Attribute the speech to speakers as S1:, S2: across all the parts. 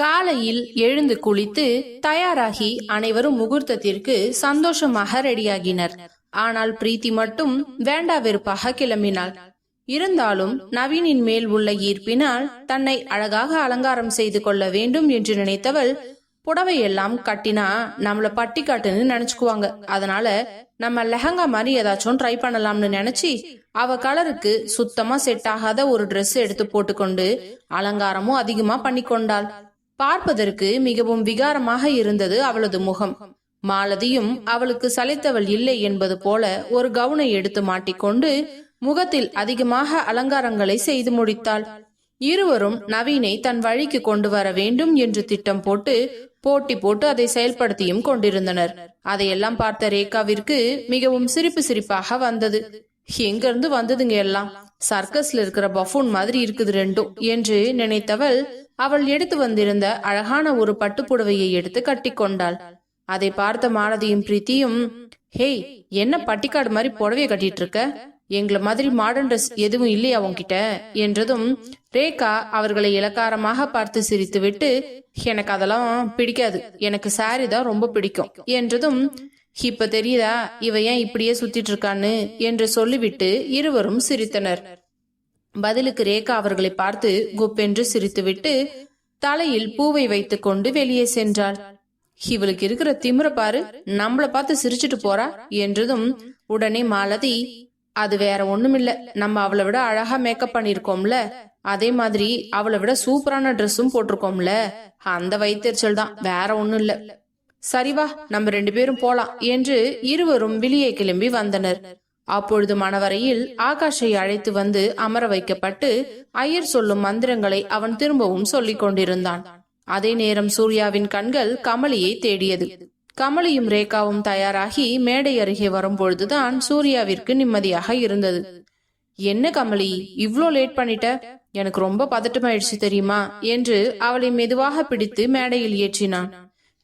S1: காலையில் எழுந்து குளித்து தயாராகி அனைவரும் முகூர்த்தத்திற்கு சந்தோஷமாக ரெடியாகினர். ஆனால் பிரீத்தி மட்டும் வேண்டா வெறுப்பாக கிளம்பினாள். இருந்தாலும் நவீனின் மேல் உள்ள ஈர்ப்பினால் தன்னை அழகாக அலங்காரம் செய்து கொள்ள வேண்டும் என்று நினைத்தவள் புடவையெல்லாம் கட்டினா நம்மள பட்டி காட்டுன்னு நினைச்சுக்குவாங்க. அதனால நம்ம லெஹங்கா மாதிரி ஏதாச்சும் ட்ரை பண்ணலாம்னு நினைச்சு அவ கலருக்கு சுத்தமா செட் ஆகாத ஒரு ட்ரெஸ் எடுத்து போட்டுக்கொண்டு அலங்காரமும் அதிகமா பண்ணி கொண்டாள் பார்ப்பதற்கு மிகவும் விகாரமாக இருந்தது அவளது முகம். மாலதியும் அவளுக்கு சலித்தவள் இல்லை என்பது போல ஒரு கவுனை எடுத்து மாட்டிக்கொண்டு முகத்தில் அதிகமாக அலங்காரங்களை செய்து முடித்தாள். இருவரும் நவீனை தன் வழிக்கு கொண்டு வர வேண்டும் என்று திட்டம் போட்டு போட்டி போட்டு அதை செயல்படுத்தியும் கொண்டிருந்தனர். அதையெல்லாம் பார்த்த ரேகாவிற்கு மிகவும் சிரிப்பு சிரிப்பாக வந்தது. எங்கிருந்து வந்ததுங்க எல்லாம்? சர்க்கஸ்ல இருக்கிற பஃபூன் மாதிரி இருக்குது ரெண்டும் என்று நினைத்தவள் அவள் எடுத்து வந்திருந்த அழகான ஒரு பட்டுப்புடவையை எடுத்து கட்டிக்கொண்டாள். அதை பார்த்த மாலதியும் பிரீத்தியும் ஹேய் என்ன பட்டிக்காடு மாதிரி புடவைய கட்டிட்டு இருக்க எங்களை மாதிரி மாடர்ன் ட்ரெஸ் எதுவும் இல்லையா உன்கிட்ட? என்றதும் ரேகா அவர்களை இலக்காரமாக பார்த்து சிரித்துவிட்டு எனக்கு அதெல்லாம் பிடிக்காது. எனக்கு சாரி தான் ரொம்ப பிடிக்கும். என்றதும் இப்ப தெரியுதா இவ ஏன் இப்படியே சுத்திட்டு இருக்கான்னு? என்று சொல்லிவிட்டு இருவரும் சிரித்தனர். பதிலுக்கு ரேகா அவர்களை பார்த்து குப்பென்று சிரித்துவிட்டு தலையில் பூவை வைத்துக்கொண்டு வெளியே சென்றாள். இவளுக்கு இருக்கிற திமிர பாரு நம்மள பார்த்து சிரிச்சிட்டு போறா? என்றதும் உடனே மாலதி அது வேற ஒண்ணுமில்ல. நம்ம அவளை விட அழகா மேக்கப் பண்ணிருக்கோம்ல அதே மாதிரி அவளை விட சூப்பரான ட்ரெஸ்ஸும் போட்டிருக்கோம்ல. அந்த வைத்தறிச்சல் தான் வேற ஒண்ணும் இல்ல. சரிவா நம்ம ரெண்டு பேரும் போலாம் என்று இருவரும் வெளியே கிளம்பி வந்தனர். அப்பொழுது மணவரையில் ஆகாஷை அழைத்து வந்து அமர வைக்கப்பட்டு ஐயர் சொல்லும் மந்திரங்களை அவன் திரும்பவும் சொல்லிக் கொண்டிருந்தான். அதே நேரம் சூர்யாவின் கண்கள் கமலியை தேடியது. கமலியும் ரேகாவும் தயாராகி மேடை அருகே வரும்பொழுதுதான் சூர்யாவிற்கு நிம்மதியாக இருந்தது. என்ன கமலி இவ்ளோ லேட் பண்ணிட்ட? எனக்கு ரொம்ப பதட்டமாயிடுச்சு தெரியுமா? என்று அவளை மெதுவாக பிடித்து மேடையில் ஏற்றினான்.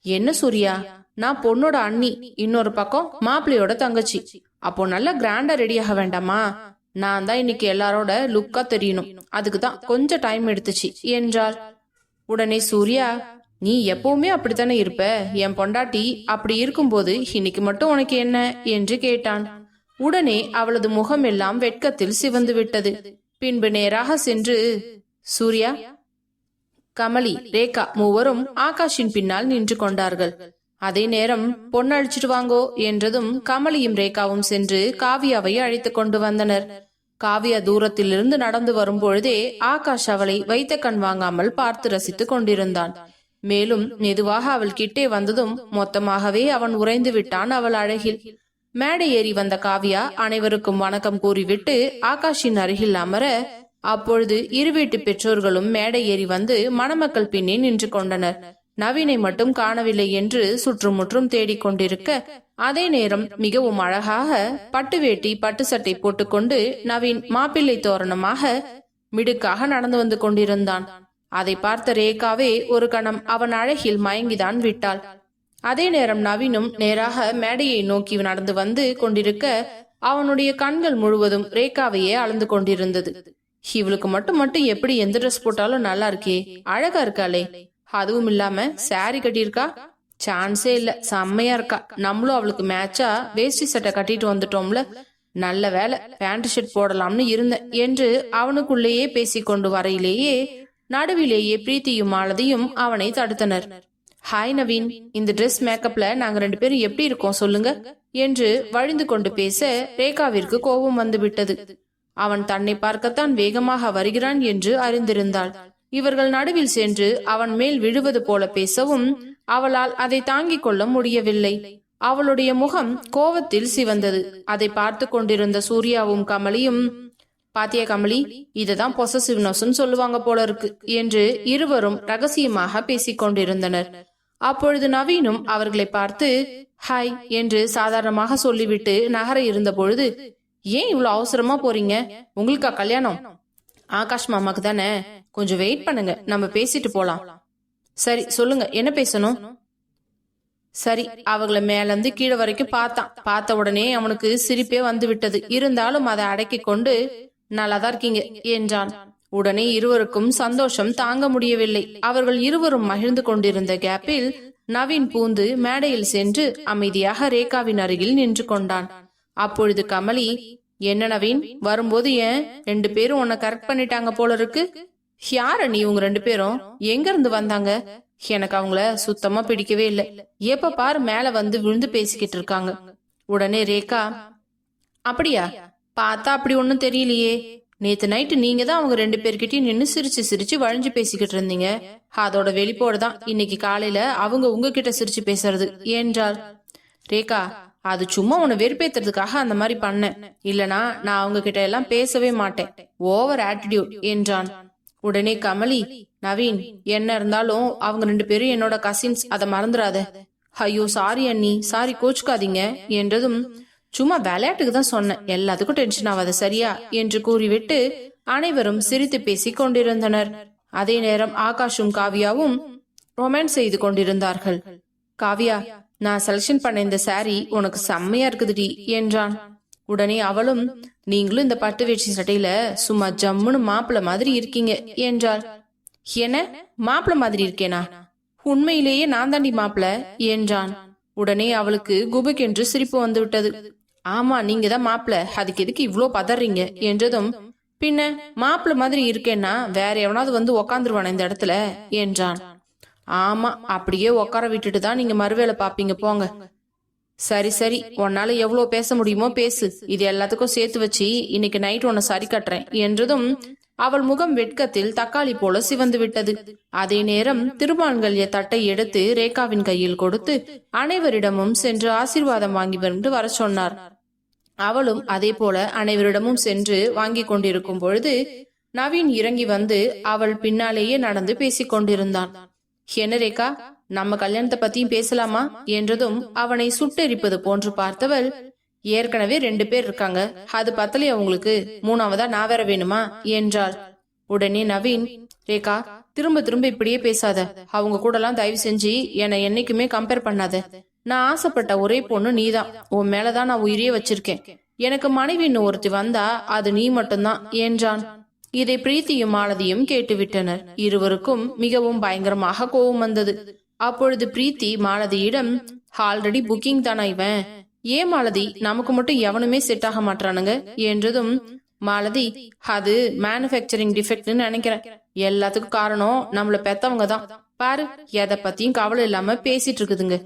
S1: என்ன சூர்யா? நான் பொண்ணோட அண்ணி இன்னொரு பக்கம் மாப்பிள்ளையோட தங்கச்சி. அப்போ நல்லா கிராண்டா ரெடியாக வேண்டாமா? நான் தான் இன்னைக்கு எல்லாரோட லுக்கா தெரியணும். அதுக்கு தான் கொஞ்சம் டைம் எடுத்துச்சு. என்றாள். உடனே சூர்யா நீ எப்பவுமே அப்படித்தானே இருப்ப? என் பொண்டாட்டி அப்படி இருக்கும்போது இன்னைக்கு மட்டும் உனக்கு என்ன? என்று கேட்டான். உடனே அவளது முகம் எல்லாம் வெட்கத்தில் சிவந்து விட்டது. பின்பு நேராக சென்று சூர்யா கமலி ரேகா மூவரும் ஆகாஷின் பின்னால் நின்று கொண்டார்கள். அதே நேரம் பொண்ணழிச்சிடுவாங்கோ என்றதும் கமலியும் ரேகாவும் சென்று காவியாவை அழைத்துக் கொண்டு வந்தனர். காவியா தூரத்திலிருந்து நடந்து வரும்பொழுதே ஆகாஷ் அவளை வைத்த கண் வாங்காமல் பார்த்து ரசித்துக் கொண்டிருந்தான். மேலும் மெதுவாக அவள் கிட்டே வந்ததும் மொத்தமாகவே அவன் உறைந்து விட்டான் அவள் அழகில். மேடை ஏறி வந்த காவியா அனைவருக்கும் வணக்கம் கூறிவிட்டு ஆகாஷின் அருகில் அமர அப்பொழுது இரு வீட்டு பெற்றோர்களும் மேடை ஏறி வந்து மணமக்கள் பின்னே நின்று கொண்டனர். நவீனை மட்டும் காணவில்லை என்று சுற்றுமுற்றும் தேடிக் கொண்டிருக்க அதே நேரம் மிகவும் அழகாக பட்டு வேட்டி பட்டு சட்டை போட்டுக்கொண்டு நவீன் மாப்பிள்ளை தோரணமாக மிடுக்காக நடந்து வந்து கொண்டிருந்தான். அதை பார்த்த ரேகாவே ஒரு கணம் அவன் அழகில் மயங்கிதான் விட்டாள். அதே நேரம் நவீனும் நேராக மேடையை நோக்கி நடந்து வந்து கொண்டிருக்க அவனுடைய கண்கள் முழுவதும் ரேகாவையே அளந்து கொண்டிருந்தது. இவளுக்கு மட்டும் மட்டும் எப்படி எந்த ட்ரெஸ் போட்டாலும் நல்லா இருக்கே அழகா இருக்காளே அதுவும் இல்லாம சாரி கட்டியிருக்கா? சான்ஸே இல்ல. செம்மையா இருக்கா. நம்மளும் அவளுக்கு மேட்சா வேஷ்டி சட்டை கட்டிட்டு வந்துட்டோம்ல. நல்ல வேலை பேண்ட் ஷர்ட் போடலாம்னு இருந்தேன் என்று அவனுக்குள்ளேயே பேசிக்கொண்டு வரையிலேயே நடுவிலேயே பிரீத்தியும் மாலதியும் அவனை தடுத்தனர். ஹாய் நவீன். இந்த ட்ரெஸ் மேக்கப்ல நாங்க ரெண்டு பேரும் எப்படி இருக்கோம் சொல்லுங்க? என்று வழிந்து கொண்டு பேச ரேகாவிற்கு கோபம் வந்து விட்டது அவன் தன்னை பார்க்கத்தான் வேகமாக வருகிறான் என்று அறிந்திருந்தாள். இவர்கள் நடுவில் சென்று அவன் மேல் விழுவது போல பேசவும் அவளால் அதை தாங்கிக் கொள்ள முடியவில்லை. அவளுடைய முகம் கோவத்தில் சிவந்தது. அதை பார்த்து கொண்டிருந்த சூர்யாவும் கமலியும் பாத்திய கமலி இதுதான் பொசசிவ்னஸ் சொல்லுவாங்க போல இருக்கு என்று இருவரும் ரகசியமாக பேசிக் கொண்டிருந்தனர். அப்பொழுது நவீனும் அவர்களை பார்த்து ஹாய் என்று சாதாரணமாக சொல்லிவிட்டு நகர இருந்த பொழுது ஏன் இவ்வளவு அவசரமா போறீங்க? உங்களுக்கா கல்யாணம்? ஆகாஷ் மாமாக்கு தானே. கொஞ்சம் வெயிட் பண்ணுங்க. நம்ம பேசிட்டு போலாம். சரி சொல்லுங்க. என்ன பேசணும்? சரி அவங்கள மேல இருந்து கீழே வரைக்கும் பார்த்தான். பார்த்த உடனே அவனுக்கு சிரிப்பே வந்து விட்டது. இருந்தாலும் அதை அடக்கி கொண்டு நல்லாதான் இருக்கீங்க என்றான். உடனே இருவருக்கும் சந்தோஷம் தாங்க முடியவில்லை. அவர்கள் இருவரும் மகிழ்ந்து கொண்டிருந்த கேப்பில் நவீன் பூந்து மேடையில் சென்று அமைதியாக ரேகாவின் அருகில் நின்று கொண்டான். அப்பொழுது கமலி என்ன நவீன்? வரும்போது ஏன்? ரெண்டு பேரும் உன்னை கரெக்ட் பண்ணிட்டாங்க போல இருக்கு. யார நீ உங்க ரெண்டு பேரும்? எங்க இருந்து வந்தாங்க? எனக்கு அவங்கள சுத்தமா பிடிக்கவே இல்லை. எப்ப பாரு மேல வந்து விழுந்து பேசிக்கிட்டு இருக்காங்க. உடனே ரேகா அப்படியா? பார்த்தா அப்படி ஒன்னும் தெரியலையே. நேத்து நைட்டு நீங்க தான் அவங்க ரெண்டு பேர்கிட்டயும் நின்னு சிரிச்சு சிரிச்சு வழிஞ்சு பேசிக்கிட்டு இருந்தீங்க. அதோட வெளிப்போடு தான் இன்னைக்கு காலையில அவங்க உங்ககிட்ட சிரிச்சு பேசுறது. என்றார் ரேகா அது சும்மா உன்னை வெறுப்பேத்துறதுக்காக அந்த மாதிரி பண்ணேன். இல்லனா நான் அவங்க கிட்ட எல்லாம் பேசவே மாட்டேன். ஓவர் ஆட்டிடியூட் என்றான். உடனே கமலி நவீன் என்ன இருந்தாலும் அவங்க ரெண்டு பேரும் என்னோட கசின்ஸ் அதை மறந்துடாத ஐயோ சாரி அண்ணி. சாரி கோச்சுக்காதீங்க. என்றதும் சும்மா விளையாட்டுக்கு தான் சொன்னேன். எல்லாத்துக்கும் டென்ஷன் ஆகாத சரியா? என்று கூறிவிட்டு அனைவரும் சிரித்து பேசிக் கொண்டிருந்தனர். அதே நேரம் ஆகாஷும் காவியாவும் ரொமான்ஸ் செய்து கொண்டிருந்தார்கள். காவியா நான் செலக்ஷன் பண்ண இந்த சாரி உனக்கு செம்மையா இருக்குதுடி என்றான். உடனே அவளும் நீங்களும் இந்த பட்டு வேட்சி சட்டையில சும்மா ஜம்முன்னு மாப்பிள்ள மாதிரி இருக்கீங்க என்றாள். என்ன? மாப்பிள்ள மாதிரி இருக்கேனா? உண்மையிலேயே நான் தாண்டி மாப்பிள்ள என்றான். உடனே அவளுக்கு குபுக்கென்று சிரிப்பு வந்து விட்டது ஆமா நீங்க தான் மாப்பிள்ள அதுக்கு எதுக்கு இவ்ளோ பதறீங்க? என்றதும் பின்ன மாப்பிள்ள மாதிரி இருக்கேன்னா வேற எவனாவது வந்து உக்காந்துருவான இந்த இடத்துல? என்றான். ஆமா அப்படியே உட்கார விட்டுட்டு தான் நீங்க மறுவேளை பாப்பீங்க போங்க. சரி சரி. உன்னால எவ்வளவு பேச முடியுமோ பேசு. இது எல்லாத்துக்கும் சேர்த்து வச்சு இன்னைக்கு நைட் உன்னை சரி கட்டுறேன் என்றதும் அவள் முகம் வெட்கத்தில் தக்காளி போல சிவந்து விட்டது. அதே நேரம் திருமான்கல்ய தட்டை எடுத்து ரேகாவின் கையில் கொடுத்து அனைவரிடமும் சென்று ஆசீர்வாதம் வாங்கி வந்து வர சொன்னார். அவளும் அதே போல அனைவரிடமும் சென்று வாங்கி கொண்டிருக்கும் பொழுது நவீன் இறங்கி வந்து அவள் பின்னாலேயே நடந்து பேசிக் கொண்டிருந்தான். என்ன ரேகா? நம்ம கல்யாணத்தை பத்தியும் பேசலாமா என்றதும் அவனை சுட்டெரிப்பது போன்று பார்த்தவள் ஏற்கனவே ரெண்டு பேர் இருக்காங்க அது பத்தலையா உங்களுக்கு? மூணாவதா நான் வேற வேணுமா? என்றாள். உடனே நவீன் ரேகா திரும்ப திரும்ப இப்படியே பேசாத. அவங்க கூடலாம் தயவு செஞ்சு என்னை என்னைக்குமே கம்பேர் பண்ணாத. நான் ஆசைப்பட்ட ஒரே பொண்ணு நீதான். உன் மேலதான் நான் உயிரையே வச்சிருக்கேன். எனக்கு மனைவின்னு ஒருத்தி வந்தா அது நீ மட்டும்தான் என்றான். இதை பிரீத்தியும் மாலதியும் கேட்டுவிட்டனர். இருவருக்கும் மிகவும் பயங்கரமாக கோபம் வந்தது. அப்பொழுது பிரீத்தி மாலதியிடம் ஆல்ரெடி புக்கிங் தானா இவன்? ஏன் மாலதி நமக்கு மட்டும் எவனுமே செட் ஆக மாட்டானுங்க என்றதும் மாலதி அது மேனுஃபேக்சரிங் டிஃபெக்ட்னு நினைக்கிறேன். எல்லாத்துக்கும் காரணம் நம்மள பெத்தவங்க தான். பாரு எதை பத்தியும் கவலை இல்லாம பேசிட்டு இருக்குதுங்க.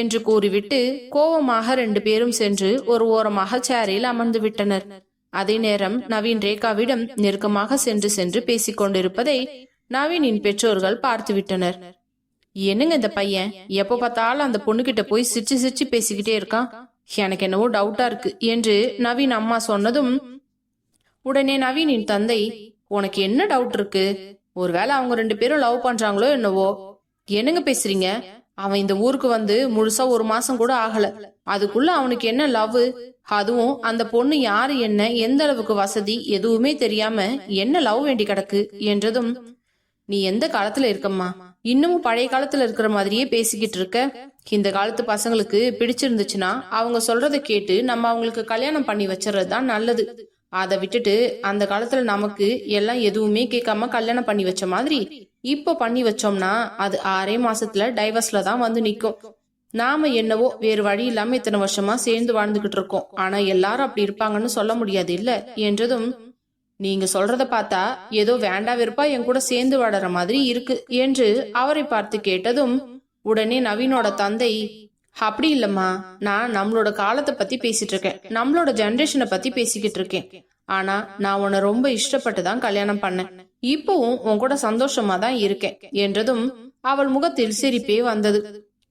S1: என்று கூறிவிட்டு கோபமாக ரெண்டு பேரும் சென்று ஒரு ஓரமாக சேரில் அமர்ந்து விட்டனர். அதே நேரம் நவீன் ரேகாவிடம் நெருக்கமாக சென்று சென்று பேசிக் கொண்டிருப்பதை நவீனின் பெற்றோர்கள் பார்த்து விட்டனர் என்னங்க இந்த பையன்? எப்ப பார்த்தாலும் அந்த பொண்ணுகிட்ட போய் சிரிச்சு சிரிச்சு பேசிக்கிட்டே இருக்கான். எனக்கு என்னவோ டவுட்டா இருக்கு என்று நவீன் அம்மா சொன்னதும் உடனே நவீனின் தந்தை உனக்கு என்ன டவுட் இருக்கு? ஒருவேளை அவங்க ரெண்டு பேரும் லவ் பண்றாங்களோ என்னவோ? என்னங்க பேசுறீங்க? அவன் இந்த ஊருக்கு வந்து முழுசா ஒரு மாசம் கூட ஆகல. அதுக்குள்ள அவனுக்கு என்ன லவ் அதுவும் அந்த பொண்ணு யாரு என்ன எந்த அளவுக்கு வசதி எதுவுமே தெரியாம என்ன லவ் வேண்டி கிடக்கு என்றதும் நீ எந்த காலத்துல இருக்கம்மா? இன்னமும் பழைய காலத்துல இருக்கிற மாதிரியே பேசிக்கிட்டு இருக்க? இந்த காலத்து பசங்களுக்கு பிடிச்சிருந்துச்சுன்னா அவங்க சொல்றத கேட்டு நம்ம அவங்களுக்கு கல்யாணம் பண்ணி வச்சுறது தான் நல்லது. அதை விட்டுட்டு அந்த காலத்துல நமக்கு எல்லாம் எதுவுமே கேட்காம கல்யாணம் பண்ணி வச்ச மாதிரி இப்போ பண்ணி வச்சோம்னா அது ஆறே மாசத்துல டைவர்ஸ்ல தான் வந்து நிக்கும். நாம என்னவோ வேறு வழி இல்லாம இத்தனை வருஷமா சேர்ந்து வாழ்ந்துகிட்டு இருக்கோம். ஆனா எல்லாரும் அப்படி இருப்பாங்கன்னு சொல்ல முடியாது இல்ல? என்றதும் நீங்க சொல்றத பார்த்தா ஏதோ வேண்டா வெறுப்பா என் கூட சேர்ந்து வாடுற மாதிரி இருக்கு என்று அவரை பார்த்து கேட்டதும் உடனே நவீனோட தந்தை அப்படி இல்லம்மா நான் நம்மளோட காலத்தை பத்தி பேசிட்டு இருக்கேன். நம்மளோட ஜெனரேஷனை பத்தி பேசிக்கிட்டு இருக்கேன். ஆனா நான் உன்னை ரொம்ப இஷ்டப்பட்டு தான் கல்யாணம் பண்ணேன். இப்பவும் உன் கூட சந்தோஷமா தான் இருக்கேன் என்றதும் அவள் முகத்தில் சிரிப்பே வந்தது.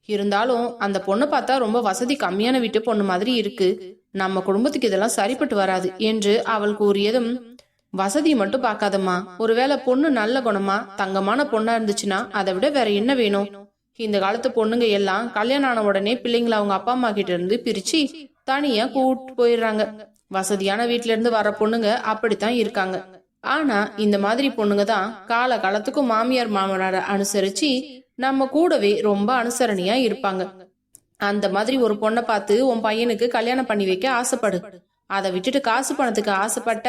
S1: இருந்தாலும் அந்த பொண்ணு பார்த்தா ரொம்ப வசதி கம்மியான வீட்டு பொண்ணு மாதிரி இருக்கு. நம்ம குடும்பத்துக்கு இதெல்லாம் சரிப்பட்டு வராது என்று அவள் கூறியதும் வசதி மட்டும் பார்க்காதம்மா. ஒருவேளை பொண்ணு நல்ல குணமா தங்கமான பொண்ணா இருந்துச்சுன்னா அதை விட வேற என்ன வேணும்? இந்த காலத்து பொண்ணுங்க எல்லாம் கல்யாணம் ஆன உடனே பிள்ளைங்களை அவங்க அப்பா அம்மா கிட்ட இருந்து பிரிச்சு தனியா கூட்டு போயிடுறாங்க. வசதியான வீட்ல இருந்து வர பொண்ணுங்க அப்படித்தான் இருக்காங்க. ஆனா இந்த மாதிரி பொண்ணுங்க தான் கால காலத்துக்கும் மாமியார் மாமனாரை அனுசரிச்சு நம்ம கூடவே ரொம்ப அனுசரணையா இருப்பாங்க. அந்த மாதிரி ஒரு பொண்ணை பார்த்து உன் பையனுக்கு கல்யாணம் பண்ணி வைக்க ஆசைப்படு. அதை விட்டுட்டு காசு பணத்துக்கு ஆசைப்பட்ட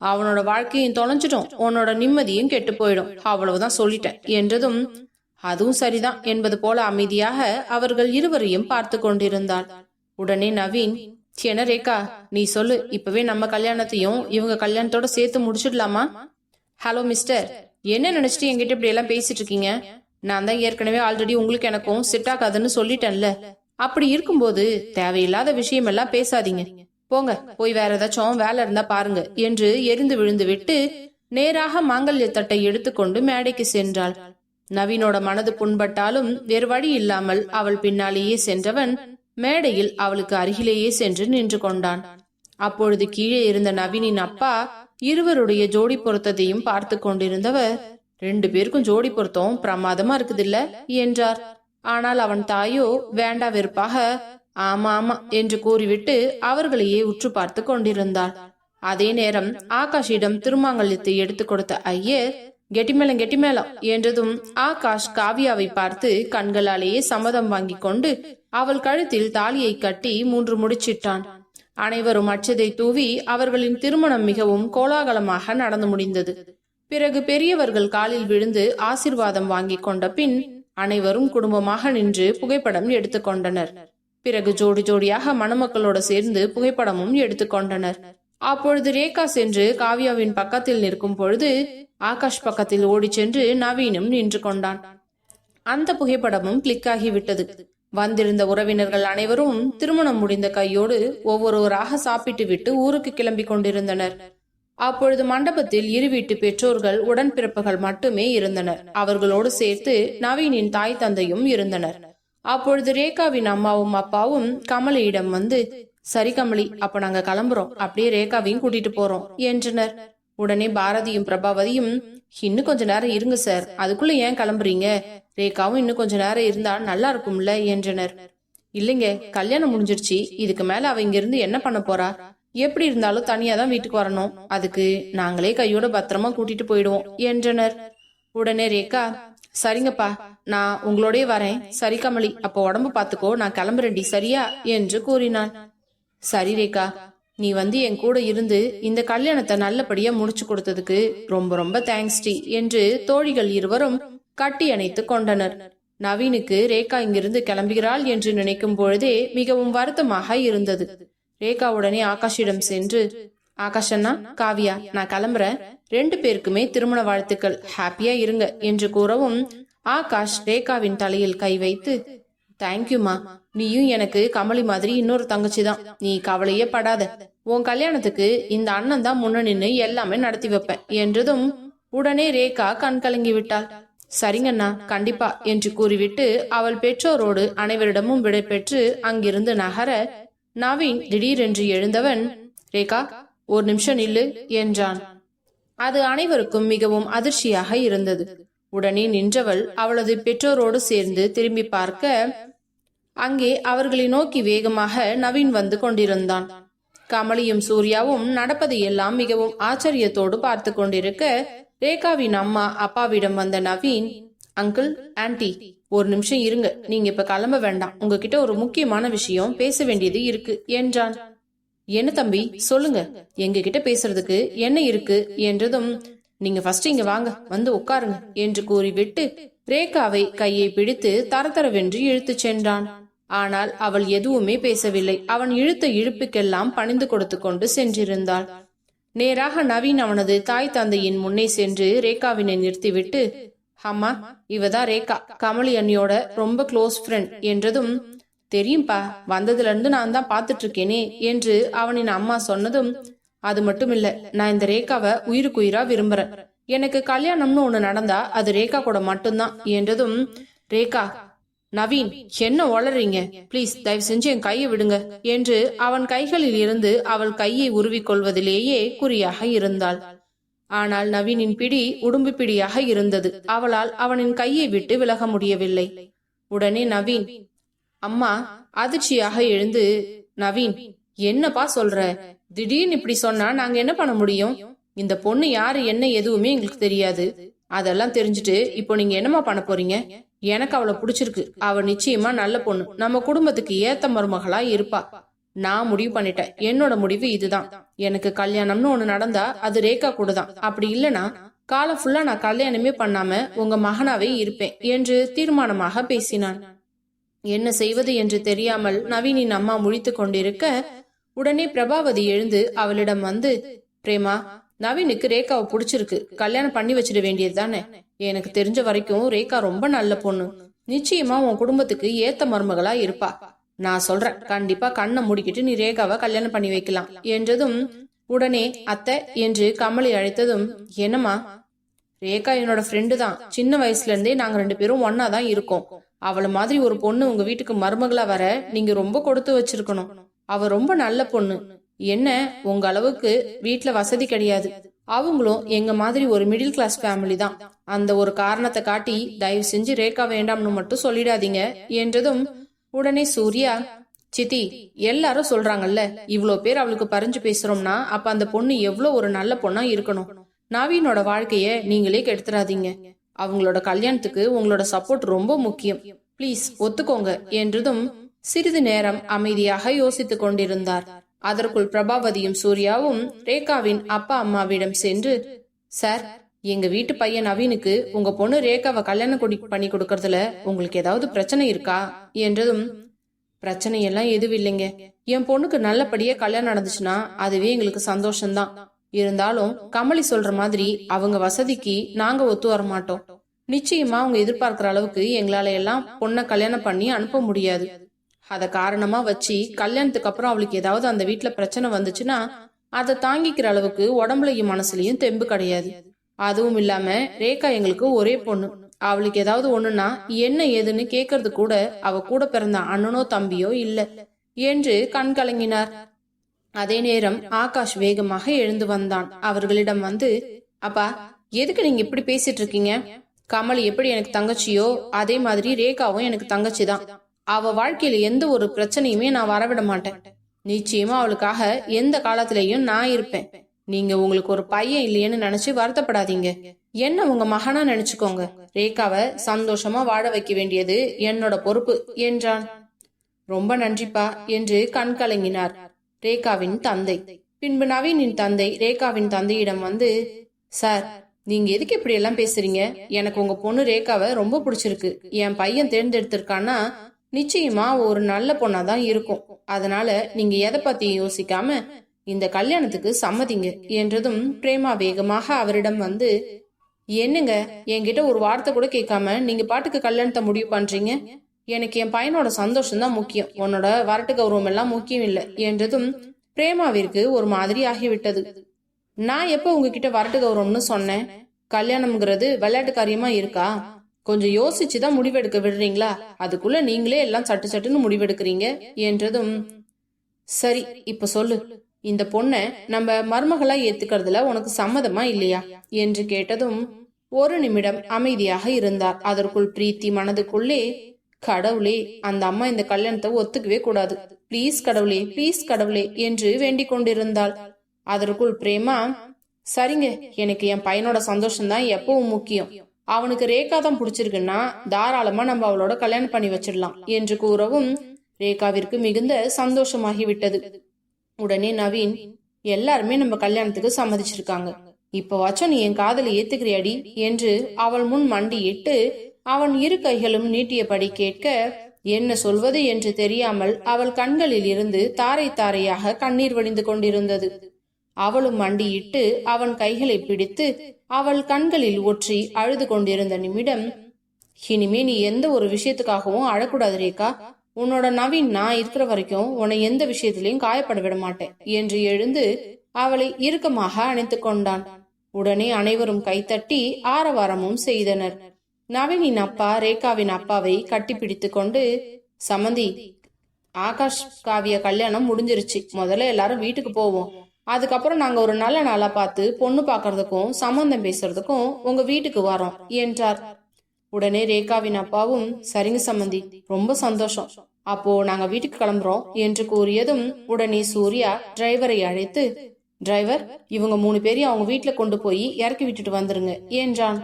S1: அவனோட வாழ்க்கையும் தொலைஞ்சிடும். உன்னோட நிம்மதியும் கெட்டு போயிடும் அவ்வளவுதான் சொல்லிட்டேன். என்றதும் அதுவும் சரிதான் என்பது போல அமைதியாக அவர்கள் இருவரையும் பார்த்து கொண்டிருந்தாள். உடனே நவீன் என்ன ரேகா நீ சொல்லு இப்பவே நம்ம கல்யாணத்தையும் இவங்க கல்யாணத்தோட சேர்த்து முடிச்சிடலாமா? ஹலோ மிஸ்டர் என்ன நினைச்சிட்டு என்கிட்ட இப்படி எல்லாம் பேசிட்டு இருக்கீங்க? நான் தான் ஏற்கனவே ஆல்ரெடி உங்களுக்கு எனக்கும் செட் ஆகாதுன்னு சொல்லிட்டேன்ல. அப்படி இருக்கும்போது தேவையில்லாத விஷயம் எல்லாம் பேசாதீங்க. போங்க போய் வேற ஏதாச்சும் வேலை இருந்தா பாருங்க என்று எரிந்து விழுந்து விட்டு நேராக மாங்கல்ய தட்டை எடுத்துக்கொண்டு மேடைக்கு சென்றாள். நவீனோட மனது புண்பட்டாலும் வேறு வழி இல்லாமல் அவள் பின்னாலேயே சென்றவன் மேடையில் அவளுக்கு அருகிலேயே சென்று நின்று கொண்டான். அப்பொழுது கீழே இருந்த நவீனின் அப்பா இருவருடைய ஜோடி பொருத்தத்தையும் பார்த்து கொண்டிருந்தவர் ரெண்டு பேருக்கும் ஜோடி பொருத்தம் பிரமாதமா இருக்குதில்ல என்றார். ஆனால் அவன் தாயோ வேண்டா வெறுப்பாக ஆமா ஆமா என்று கூறிவிட்டு அவர்களையே உற்று பார்த்து கொண்டிருந்தாள். அதே நேரம் ஆகாஷிடம் திருமாங்கல்யத்தை எடுத்து கொடுத்த ஐயர் கெட்டிமேளம் கெட்டிமேளம் என்றதும் ஆகாஷ் காவியாவை பார்த்து கண்களாலேயே சம்மதம் வாங்கி கொண்டு அவள் கழுத்தில் தாலியை கட்டி மூன்று முடிச்சிட்டான். அனைவரும் அச்சதை தூவி அவர்களின் திருமணம் மிகவும் கோலாகலமாக நடந்து முடிந்தது. பிறகு பெரியவர்கள் காலில் விழுந்து ஆசிர்வாதம் வாங்கி கொண்ட பின் அனைவரும் குடும்பமாக நின்று புகைப்படம் எடுத்துக்கொண்டனர் பிறகு ஜோடி ஜோடியாக மணமக்களோடு சேர்ந்து புகைப்படமும் எடுத்துக்கொண்டனர் அப்பொழுது ரேகா சென்று காவியாவின் பக்கத்தில் நிற்கும் பொழுது ஆகாஷ் பக்கத்தில் ஓடிச் சென்று நவீனும் நின்று கொண்டான். அந்த புகைப்படமும் கிளிக் ஆகிவிட்டது வந்திருந்த உறவினர்கள் அனைவரும் திருமணம் முடிந்த கையோடு ஒவ்வொருவராக சாப்பிட்டு விட்டு ஊருக்கு கிளம்பி கொண்டிருந்தனர். அப்பொழுது மண்டபத்தில் இரு வீட்டு பெற்றோர்கள் உடன்பிறப்புகள் மட்டுமே இருந்தனர். அவர்களோடு சேர்த்து நவீனின் தாய் தந்தையும் இருந்தனர். அப்பொழுது ரேகாவின் அம்மாவும் அப்பாவும் கமலியிடம் வந்து சரி கமலி அப்ப நாங்க கிளம்புறோம். அப்படியே ரேகாவையும் கூட்டிட்டு போறோம் என்றனர். உடனே பாரதியும் பிரபாவதியும் இன்னும் கொஞ்ச நேரம் இருங்க சார். அதுக்குள்ள ஏன் கிளம்புறீங்க? ரேகாவும் இன்னும் கொஞ்ச நேரம் இருந்தா நல்லா இருக்கும்ல என்றனர். இல்லைங்க கல்யாணம் முடிஞ்சிருச்சு. இதுக்கு மேல அவ இங்க இருந்து என்ன பண்ண போறா? எப்படி இருந்தாலும் தனியா தான் வீட்டுக்கு வரணும். அதுக்கு நாங்களே கையோட பத்திரமா கூட்டிட்டு போயிடுவோம் என்றனர். உடனே ரேகா சரிங்கப்பா நான் உங்களோடய வரேன். சரி கமலி அப்போ உடம்பு பாத்துக்கோ நான் கிளம்புறேன்டி சரியா? என்று கூறினாள் சரி ரேகா நீ வந்து என் கூட இருந்து இந்த கல்யாணத்தை நல்லபடியா முடிச்சு கொடுத்ததுக்கு ரொம்ப ரொம்ப தேங்க்ஸ் டி என்று தோழிகள் இருவரும் கட்டி அணைத்து கொண்டனர். நவீனுக்கு ரேகா இங்கிருந்து கிளம்புகிறாள் என்று நினைக்கும் பொழுதே மிகவும் வருத்தமாக இருந்தது. ரேகா உடனே ஆகாஷிடம் சென்று ஆகாஷ் அண்ணா காவியா நான் கிளம்புறேன். ரெண்டு பேருக்குமே திருமண வாழ்த்துக்கள். ஹாப்பியா இருங்க என்று கூறவும் ஆகாஷ் ரேகாவின் தலையில் கை வைத்து தேங்க்யூமா நீயும் எனக்கு கமலி மாதிரி இன்னொரு தங்கச்சி தான். நீ கவலையே படாத. உன் கல்யாணத்துக்கு இந்த அண்ணன் தான் முன்ன நின்று எல்லாமே நடத்தி வைப்பேன் என்றதும் உடனே ரேகா கண் கலங்கி விட்டாள். சரிங்கண்ணா கண்டிப்பா என்று கூறிவிட்டு அவள் பெற்றோரோடு அனைவரிடமும் விடை பெற்று அங்கிருந்து நகர நவீன் திடீரென்று எழுந்தவன் ரேகா ஒரு நிமிஷம் நில்லு என்றான். அது அனைவருக்கும் மிகவும் அதிர்ச்சியாக இருந்தது. உடனே நின்றவள் அவளது பெற்றோரோடு சேர்ந்து திரும்பி பார்க்க அங்கே அவர்களை நோக்கி வேகமாக நவீன் வந்து கொண்டிருந்தான். கமலியும் சூர்யாவும் நடப்பதை எல்லாம் மிகவும் ஆச்சரியத்தோடு பார்த்து கொண்டிருக்க ரேகாவின் அம்மா அப்பாவிடம் வந்த நவீன் அங்கிள் ஆன்டி ஒரு நிமிஷம் இருங்க. நீங்க இப்ப கிளம்ப வேண்டாம். உங்ககிட்ட ஒரு முக்கியமான விஷயம் பேச வேண்டியது இருக்கு என்றான். என்ன தம்பி? சொல்லுங்க. எங்க கிட்ட பேசுறதுக்கு என்ன இருக்கு? என்றதும் நீங்க ஃபர்ஸ்ட் இங்க வாங்க வந்து உட்காருங்க என்று கூறிவிட்டு ரேகாவை கையை பிடித்து தரதரவென்று இழுத்துச் சென்றான். ஆனால் அவள் எதுவுமே பேசவில்லை. அவன் இழுத்த இழுப்புக்கெல்லாம் பணிந்து கொடுத்து கொண்டு சென்றிருந்தாள். நேராக நவீன் அவனது தாய் தந்தையின் முன்னே சென்று ரேகாவினை நிறுத்திவிட்டு அம்மா இவதான் ரேகா. கமலி அண்ணியோட ரொம்ப க்ளோஸ் ஃப்ரெண்ட் என்றதும் தெரியும்பா வந்ததுல இருந்து நான் தான் பார்த்துட்டு இருக்கேனே என்று அவனின் அம்மா சொன்னதும் அது மட்டும் இல்ல நான் இந்த ரேகாவை உயிருக்குயிரா விரும்புறேன். எனக்கு கல்யாணம்னு ஒண்ணு நடந்தா அது ரேகா கூட மட்டும்தான் என்றதும் ரேகா நவீன் என்ன வளறீங்க ப்ளீஸ் தயவு செஞ்சு என் கையை விடுங்க என்று அவன் கைகளில் இருந்து அவள் கையை உருவிக்கொள்வதிலேயே குறியாக இருந்தாள். ஆனால் நவீனின் பிடி உடும்பு பிடியாக இருந்தது. அவளால் அவனின் கையை விட்டு விலக முடியவில்லை. உடனே நவீன் அம்மா அதிர்ச்சியாக எழுந்து நவீன் என்னப்பா சொல்ற? திடீர்னு இப்படி சொன்னா நாங்க என்ன பண்ண முடியும்? இந்த பொண்ணு யாரு என்ன எதுவுமே எங்களுக்கு தெரியாது. அதெல்லாம் தெரிஞ்சுட்டு இப்போ நீங்க என்னமா பண்ண போறீங்க? எனக்கு அவளை பிடிச்சிருக்கு. அவ நிச்சயமா நல்ல பொண்ணு. நம்ம குடும்பத்துக்கு ஏத்த மருமகளா இருப்பா. நான் முடிவு பண்ணிட்டேன். என்னோட முடிவு இதுதான். எனக்கு கல்யாணம்னு ஒண்ணு நடந்தா அது ரேகா கூட தான் அப்படி இல்லனா காலம் ஃபுல்லா நான் கல்யாணமே பண்ணாம உங்க மகனாவே இருப்பேன் என்று தீர்மானமாக பேசினான். என்ன செய்வது என்று தெரியாமல் நவீனின் அம்மா முழித்து கொண்டிருக்க உடனே பிரபாவதி எழுந்து அவளிடம் வந்து பிரேமா நவீனுக்கு ரேகாவை பிடிச்சிருக்கு. கல்யாணம் பண்ணி வச்சிட வேண்டியது தானே? எனக்கு தெரிஞ்ச வரைக்கும் ரேகா ரொம்ப நல்ல பொண்ணு. நிச்சயமா உன் குடும்பத்துக்கு ஏத்த மருமகளா இருப்பா. நான் சொல்றேன் கண்டிப்பா கண்ணை முடிக்கிட்டு நீ ரேகாவை கல்யாணம் பண்ணி வைக்கலாம். என்றதும் உடனே அத்தை என்று கமலை அழைத்ததும் என்னம்மா ரேகா என்னோட ஃப்ரெண்டு தான். சின்ன வயசுல இருந்தே நாங்க ரெண்டு பேரும் ஒன்னா தான் இருக்கோம். அவளை மாதிரி ஒரு பொண்ணு உங்க வீட்டுக்கு மருமகளா வர நீங்க ரொம்ப கொடுத்து வச்சிருக்கணும். அவ ரொம்ப நல்ல பொண்ணு. என்ன உங்க அளவுக்கு வீட்டுல வசதி கிடையாது. அவங்களும் எங்க மாதிரி ஒரு மிடில் கிளாஸ் ஃபேமிலி தான். அந்த ஒரு காரணத்தை காட்டி தயவு செஞ்சு ரேகா வேண்டாம்னு மட்டும் சொல்லிடாதீங்க என்றதும் உடனே சூர்யா சித்தி எல்லாரும் சொல்றாங்கல்ல இவ்வளோ பேர் அவளுக்கு பறிஞ்சு பேசுறோம்னா அப்ப அந்த பொண்ணு எவ்வளவு ஒரு நல்ல பொண்ணா இருக்கணும். நவீனோட வாழ்க்கைய நீங்களே கெடுத்துறாதீங்க. அவங்களோட கல்யாணத்துக்கு உங்களோட சப்போர்ட் ரொம்ப முக்கியம். ப்ளீஸ் ஒத்துக்கோங்க என்றதும் சிறிது நேரம் அமைதியாக யோசித்துக் கொண்டிருந்தார். அதற்குள் பிரபாவதியும் சூர்யாவும் ரேகாவின் அப்பா அம்மாவிடம் சென்று சார் எங்க வீட்டு பையன் நவீனுக்கு உங்க பொண்ணு ரேகாவை கல்யாணம் பண்ணி கொடுக்கறதுல உங்களுக்கு ஏதாவது பிரச்சனை இருக்கா? என்றதும் பிரச்சனை எல்லாம் எதுவும் இல்லைங்க. என் பொண்ணுக்கு நல்லபடியா கல்யாணம் நடந்துச்சுன்னா அதுவே எங்களுக்கு சந்தோஷம்தான். இருந்தாலும் கமலி சொல்ற மாதிரி அவங்க வசதிக்கு நாங்க ஒத்து வர மாட்டோம் நிச்சயமா அவங்க எதிர்பார்க்கிற அளவுக்கு எங்களால எல்லாம் பொண்ணை கல்யாணம் பண்ணி அனுப்ப முடியாது. அத காரணமா வச்சு கல்யாணத்துக்கு அப்புறம் அவளுக்கு ஏதாவது அந்த வீட்டுல பிரச்சனை வந்துச்சுன்னா அதை தாங்கிக்கிற அளவுக்கு உடம்புலையும் மனசுலயும் தெம்பு கிடையாது. அதுவும் இல்லாம ரேகா எங்களுக்கு ஒரே பொண்ணு. அவளுக்கு ஏதாவது ஒண்ணுன்னா என்ன ஏதுன்னு கேக்குறது கூட அவ கூட பிறந்த அண்ணனோ தம்பியோ இல்ல என்று கண் கலங்கினார். அதே நேரம் ஆகாஷ் வேகமாக எழுந்து வந்தான். அவர்களிடம் வந்து அப்பா எதுக்கு நீங்க இப்படி பேசிட்டு இருக்கீங்க? கமல் எப்படி எனக்கு தங்கச்சியோ அதே மாதிரி ரேகாவும் எனக்கு தங்கச்சி தான் அவ வாழ்க்கையில எந்த ஒரு பிரச்சனையுமே நான் வரவிட மாட்டேன். நிச்சயமா அவளுக்காக எந்த காலத்திலயும் நான் இருப்பேன். நீங்க உங்களுக்கு ஒரு பையன் இல்லையேன்னு நினைச்சு வருத்தப்படாதீங்க. என்ன உங்க மகனா நினைச்சுக்கோங்க. ரேகாவை சந்தோஷமா வாழ வைக்க வேண்டியது என்னோட பொறுப்பு என்றான். ரொம்ப நன்றிப்பா என்று கண் கலங்கினார். ரேகாவின் தந்தை. பின்பு நவீனின் தந்தை ரேகாவின் தந்தையிடம் வந்து சார் நீங்க எதுக்கு இப்படி எல்லாம் பேசுறீங்க? எனக்கு உங்க பொண்ணு ரேகாவை ரொம்ப பிடிச்சிருக்கு. என் பையன் தேர்ந்தெடுத்திருக்கான்னா நிச்சயமா ஒரு நல்ல பொண்ணா தான் இருக்கும். அதனால நீங்க எதை பத்தி யோசிக்காம இந்த கல்யாணத்துக்கு சம்மதிங்க என்றதும் பிரேமா வேகமாக அவரிடம் வந்து என்னங்க என்கிட்ட ஒரு வார்த்தை கூட கேட்காம நீங்க பாட்டுக்கு கல்யாணத்தை முடிவு பண்றீங்க? எனக்கு என் பையனோட சந்தோஷம் தான் முக்கியம். உன்னோட வரட்டு கௌரவம் எல்லாம் முக்கியம் இல்லை என்றதும் பிரேமாவிற்கு ஒரு மாதிரி ஆகிவிட்டது. நான் எப்ப உங்ககிட்ட வரட்டு கௌரவம்னு சொன்னேன்? கல்யாணம்ங்கிறது விளையாட்டு காரியமா இருக்கா? கொஞ்சம் யோசிச்சு தான் முடிவெடுக்க விடுறீங்களா? அதுக்குள்ள நீங்களே எல்லாம் சட்டு சட்டுன்னு முடிவெடுக்கிறீங்க என்றதும் சரி இப்ப சொல்லு. இந்த பொண்ணை நம்ம மருமகளா ஏத்துக்கிறதுல உனக்கு சம்மதமா இல்லையா? என்று கேட்டதும் ஒரு நிமிடம் அமைதியாக இருந்தார். அதற்குள் பிரீத்தி மனதுக்குள்ளே கடவுளே அந்த அம்மா இந்த கல்யாணத்தை ஒத்துக்கவே கூடாது. ப்ளீஸ் கடவுளே ப்ளீஸ் கடவுளே என்று வேண்டிக் கொண்டிருந்தாள். அதற்குள் பிரேமா சரிங்க எனக்கு என் பையனோட சந்தோஷம்தான் எப்பவும் முக்கியம். அவனுக்கு ரேகா தான் பிடிச்சிருக்குன்னா தாராளமா நம்ம அவளோட கல்யாணம் பண்ணி வச்சிடலாம் என்று கூறவும் ரேகாவிற்கு மிகுந்த சந்தோஷமாகி விட்டது உடனே நவீன் எல்லாருமே நம்ம கல்யாணத்துக்கு சம்மதிச்சிருக்காங்க. இப்ப நீ என் காதலை ஏத்துக்கிறியாடி என்று அவள் முன் மண்டியிட்டு அவன் இரு கைகளும் நீட்டியபடி கேட்க என்ன சொல்வது என்று தெரியாமல் அவள் கண்களில் இருந்து தாரை தாரையாக கண்ணீர் வடிந்து கொண்டிருந்தது. அவளும் மண்டியிட்டு அவன் கைகளை பிடித்து அவள் கண்களில் ஒற்றி அழுது கொண்டிருந்த நிமிடம் இனிமே நீ எந்த ஒரு விஷயத்துக்காகவும் அழக்கூடாது ரேகா. உன்னோட நவீன் நான் இருக்கிற வரைக்கும் உன்னை எந்த விஷயத்திலையும் காயப்பட விட மாட்டேன் என்று எழுந்து அவளை இறுக்கமாக அணைத்து கொண்டான். உடனே அனைவரும் கைத்தட்டி ஆரவாரமும் செய்தனர். நவீனின் அப்பா ரேகாவின் அப்பாவை கட்டிப்பிடித்து கொண்டு சமந்தி ஆகாஷ் காவிய கல்யாணம் முடிஞ்சிருச்சு. முதல்ல எல்லாரும் வீட்டுக்கு போவோம். அதுக்கப்புறம் நாங்க ஒரு நல்ல நாளா பார்த்து பொண்ணு பாக்குறதுக்கும் சம்பந்தம் பேசுறதுக்கும் உங்க வீட்டுக்கு வரோம் என்றார். உடனே ரேகாவின் அப்பாவும் சரிங்க சம்மந்தி ரொம்ப சந்தோஷம். அப்போ நாங்க வீட்டுக்கு கிளம்புறோம் என்று கூறியதும் உடனே சூர்யா டிரைவரை அழைத்து டிரைவர் இவங்க மூணு பேரையும் அவங்க வீட்டுல கொண்டு போய் இறக்கி விட்டுட்டு வந்துருங்க என்றான்.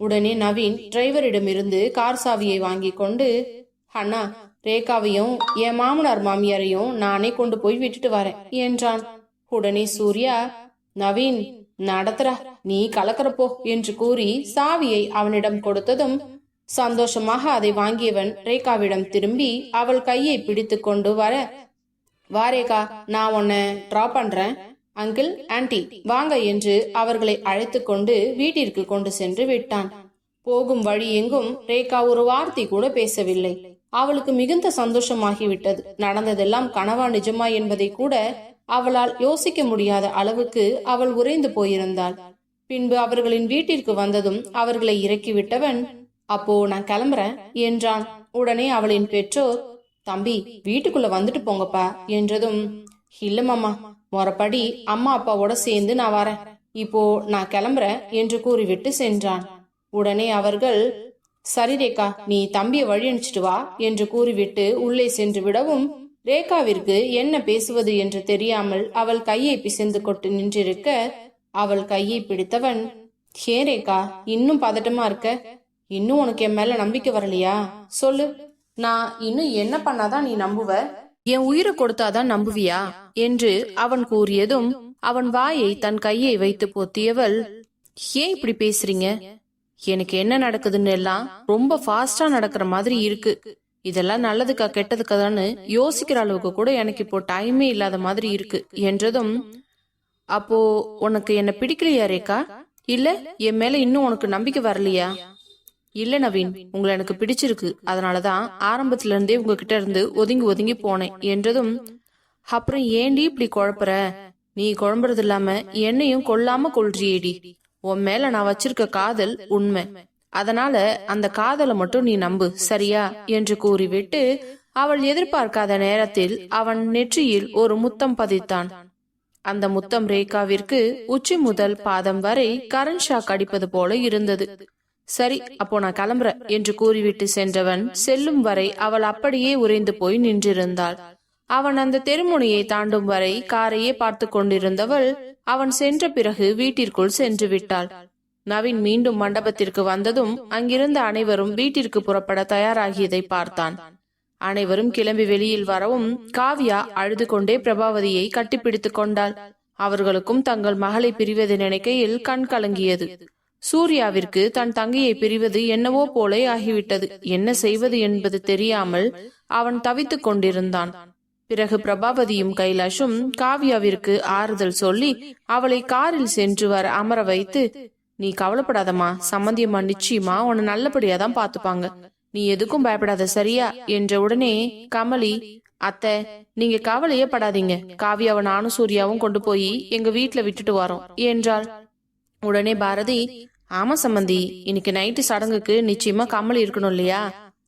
S1: உடனே நவீன் டிரைவரிடமிருந்து கார் சாவியை வாங்கி கொண்டு அண்ணா ரேகாவையும் என் மாமனார் மாமியாரையும் நானே கொண்டு போய் விட்டுட்டு வரேன் என்றான். உடனே சூர்யா நவீன் நடத்துறா நீ கலக்கிறப்போ என்று கூறி சாவியை அவனிடம் கொடுத்ததும் சந்தோஷமாக அதை வாங்கியவன் ரேகாவிடம் திரும்பி அவள் கையை பிடித்து கொண்டு வர வாரேகா நான் உன்னை டிரா பண்றேன். அங்கிள் ஆன்ட்டி வாங்க என்று அவர்களை அழைத்து கொண்டு வீட்டிற்கு கொண்டு சென்று விட்டான். போகும் வழி எங்கும் ரேகா ஒரு வார்த்தை கூட பேசவில்லை. அவளுக்கு மிகுந்த சந்தோஷமாகிவிட்டது. நடந்ததெல்லாம் கனவா நிஜமா என்பதை கூட அவளால் யோசிக்க முடியாத அளவுக்கு அவள் உறைந்து போயிருந்தாள். பின்பு அவர்களின் வீட்டிற்கு வந்ததும் அவர்களை இறக்கிவிட்டவன் அப்போ நான் கிளம்புறேன் என்றான். உடனே அவளின் பெற்றோர் தம்பி வீட்டுக்குள்ள வந்துட்டு போங்கப்பா என்றதும் இல்ல மாமா முறப்படி அம்மா அப்பாவோட சேர்ந்து நான் வரேன். இப்போ நான் கிளம்புறேன் என்று கூறிவிட்டு சென்றான். உடனே அவர்கள் சரி ரேகா நீ தம்பியை வழி அனுப்பிச்சிட்டு வா என்று கூறிவிட்டு உள்ளே சென்று விடவும் ரேகாவிற்கு என்ன பேசுவது என்று தெரியாமல் அவள் கையை பிசைந்து கொண்டு நின்றிருக்க அவள் கையை பிடித்தவன் ஹே ரேகா இன்னும் பதட்டமா இருக்க? இன்னும் உனக்கு என் மேல நம்பிக்கை வரலையா? சொல்லு. நான் இன்னும் என்ன பண்ணாதான் நீ நம்புவ? என் உயிரை கொடுத்தாதான் நம்புவியா? என்று அவன் கூறியதும் அவன் வாயை தன் கையை வைத்து பொத்தியவள் ஏன் இப்படி பேசுறீங்க? எனக்கு என்ன நடக்குதுன்னு எல்லாம் ரொம்ப ஃபாஸ்டா நடக்கிற மாதிரி இருக்கு. இதெல்லாம் நல்லதுக்கா கெட்டதுக்காதான்னு யோசிக்கிற அளவுக்கு கூட எனக்கு இப்போ டைமே இல்லாத மாதிரி இருக்கு என்றதும் அப்போ உனக்கு என்ன பிடிக்கலையா ரேகா? இல்ல என் மேல இன்னும் உனக்கு நம்பிக்கை வரலையா? இல்ல நவீன் உங்களை எனக்கு பிடிச்சிருக்கு. அதனாலதான் ஆரம்பத்துல இருந்தே உங்ககிட்ட இருந்து ஒதுங்கி ஒதுங்கி போனேன் என்றதும் அப்புறம் ஏண்டி இப்படி குழப்புற? நீ குழம்புறது இல்லாம என்னையும் கொல்லாம கொள்றியேடி உன் மேல நான் வச்சிருக்க காதல் உண்மை. அதனால அந்த காதலை மட்டும் நீ நம்பு சரியா? என்று கூறிவிட்டு அவள் எதிர்பார்க்காத நேரத்தில் அவன் நெற்றியில் ஒரு முத்தம் பதித்தான். அந்த முத்தம் ரேகாவிற்கு உச்சி முதல் பாதம் வரை கரண் ஷாக் அடிப்பது போல இருந்தது. சரி அப்போ நான் கிளம்புறேன் என்று கூறிவிட்டு சென்றவன் செல்லும் வரை அவள் அப்படியே உறைந்து போய் நின்றிருந்தாள். அவன் அந்த தெருமுனையை தாண்டும் வரை காரையே பார்த்து கொண்டிருந்தவள் அவன் சென்ற பிறகு வீட்டிற்குள் சென்று விட்டாள். நவீன் மீண்டும் மண்டபத்திற்கு வந்ததும் அங்கிருந்த அனைவரும் வீட்டிற்கு புறப்பட தயாராகியதை பார்த்தான். அனைவரும் கிளம்பி வெளியில் வரவும் காவ்யா அழுது கொண்டே பிரபாவதியை கட்டிப்பிடித்துக் கொண்டாள். அவர்களுக்கும் தங்கள் மகளை பிரிவதை நினைக்கையில் கண் கலங்கியது. சூர்யாவிற்கு தன் தங்கையை பிரிவது என்னவோ போலே ஆகிவிட்டது. என்ன செய்வது என்பது தெரியாமல் அவன் தவித்துக் கொண்டிருந்தான். பிறகு பிரபாவதியும் கைலாஷும் காவ்யாவிற்கு ஆறுதல் சொல்லி அவளை காரில் சென்று வர அமர வைத்து நீ கவலைப்படாதம்மா சம்மந்தியம்மா நிச்சயமா உன்னை நல்லபடியா தான் பாத்துப்பாங்க நீ எதுக்கும் பயப்படாத சரியா? என்ற உடனே கமலி அத்தை நீங்க கவலையே படாதீங்க. காவியாவை நானும் சூர்யாவும் கொண்டு போய் எங்க வீட்டுல விட்டுட்டு வரோம் என்றாள். உடனே பாரதி ஆமா சம்மந்தி இன்னைக்கு நைட்டு சடங்குக்கு நிச்சயமா கமலி இருக்கணும் இல்லையா?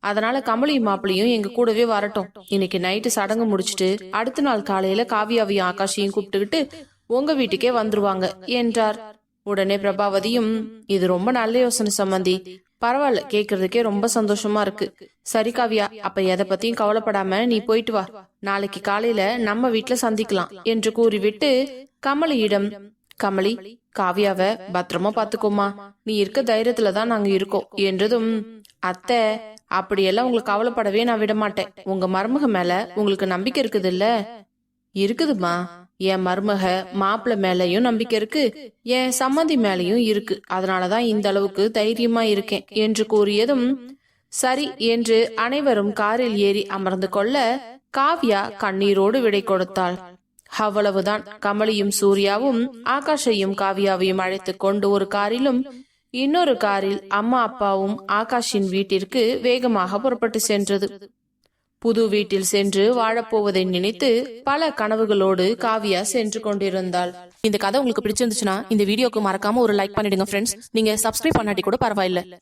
S1: அதனால கமலி மாப்பிளையும் எங்க கூடவே வரட்டும். இன்னைக்கு நைட்டு சடங்கு முடிச்சிட்டு அடுத்த நாள் காலையில காவியாவையும் ஆகாஷையும் கூப்பிட்டுக்கிட்டு உங்க வீட்டுக்கே வந்துருவாங்க என்றார். உடனே பிரபாவதியும் இது ரொம்ப நல்ல யோசனை சம்மந்தி பரவாயில்ல கேக்குறதுக்கே ரொம்ப சந்தோஷமா இருக்கு. சரி காவியா அப்ப எதை பத்தியும் கவலைப்படாம நீ போயிட்டு வா. நாளைக்கு காலையில நம்ம வீட்டுல சந்திக்கலாம் என்று கூறிவிட்டு கமலியிடம் கமலி காவியாவ பத்திரமா பாத்துக்கோமா நீ இருக்க தைரியத்துல தான் நாங்க இருக்கோம். என்றதும் அத்தை அப்படியெல்லாம் உங்களுக்கு கவலைப்படவே நான் விட மாட்டேன். உங்க மருமக மேல உங்களுக்கு நம்பிக்கை இருக்குது இல்ல இருக்குதுமா என் மருமக மாப்பிள்ள மேலயும் நம்பிக்கை இருக்கு. என் சம்மந்தி மேலயும் இருக்கு. அதனாலதான் இந்த அளவுக்கு தைரியமா இருக்கேன். என்று கூறியதும் சரி என்று அனைவரும் காரில் ஏறி அமர்ந்து கொள்ள காவ்யா கண்ணீரோடு விடை கொடுத்தாள். அவ்வளவுதான். கமலியும் சூர்யாவும் ஆகாஷையும் காவியாவையும் அழைத்து கொண்டு ஒரு காரிலும் இன்னொரு காரில் அம்மா அப்பாவும் ஆகாஷின் வீட்டிற்கு வேகமாக புறப்பட்டு சென்றது. புது வீட்டில் சென்று வாழப்போவதை நினைத்து பல கனவுகளோடு காவியா சென்று கொண்டிருந்தாள். இந்த கதை உங்களுக்கு பிடிச்சிருந்துச்சுன்னா இந்த வீடியோக்கு மறக்காம ஒரு லைக் பண்ணிடுங்க ஃப்ரெண்ட்ஸ் நீங்க சப்ஸ்கிரைப் பண்ணாட்டி கூட பரவாயில்ல.